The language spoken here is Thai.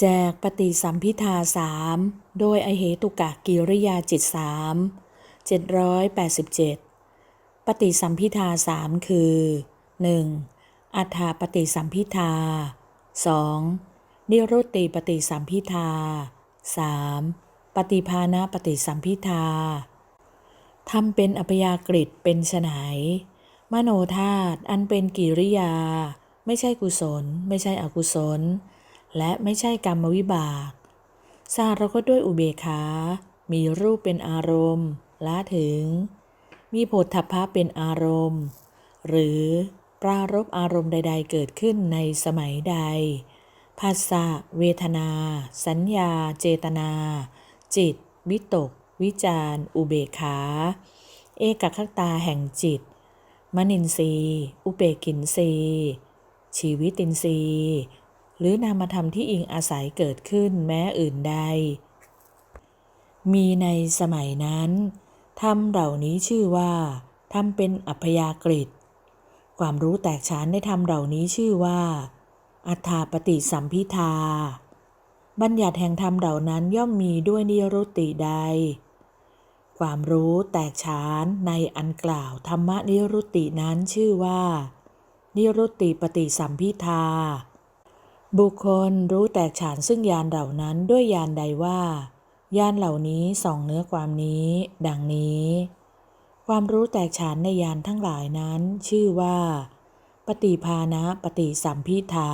แจกปฏิสัมพิทาสามโดยอเหตุกะกิริยาจิตสามเจ็ดร้อยแปดสิบเจ็ดปฏิสัมพิทาสามคือหนึ่งอัฏฐปฏิสัมพิทาสองนิรุตติปฏิสัมพิทาสามปฏิภาณปฏิสัมพิทาทำเป็นอัพยากฤิตเป็นไฉนมโนธาตุอันเป็นกิริยา ไม่ใช่กุศล ไม่ใช่อกุศล และไม่ใช่กรรมวิบากสาเราก็ด้วยอุเบกขา มีรูปเป็นอารมณ์ละถึง มีโผฏฐัพพะเป็นอารมณ์ หรือปรารบอารมณ์ใด ๆ เกิดขึ้นในสมัยใด ภาษาเวทนา สัญญา เจตนา จิต วิตก วิจารอุเบกขา เอกคตาแห่งจิต มนินทรีอุเบกินทรีชีวิตินทรี รือนามธรรมที่อิงอาศัยเกิดขึ้นแม้อื่นใด มีในสมัยนั้นธรรมเหล่านี้ชื่อว่าธรรมเป็นอัพยากฤิความรู้แตกฉานในธรรมเหล่านี้ชื่อว่า อัฏฐาปฏิสัมพิทา บัญญัติแห่งธรรมเหล่านั้นย่อมมีด้วยนิรุตติใด ความรู้แตกฉานในอันกล่าวธรรมนิรุตตินั้นชื่อว่า นิรุตติปฏิสัมพิทา บุคคลรู้แตกฉานซึ่งยานเหล่านั้นด้วยยานใดว่ายานเหล่านี้ส่องเนื้อความนี้ ดังนี้ ความรู้แตกฉานในยานทั้งหลายนั้น ชื่อว่า ปฏิภาณะปฏิสัมพิทา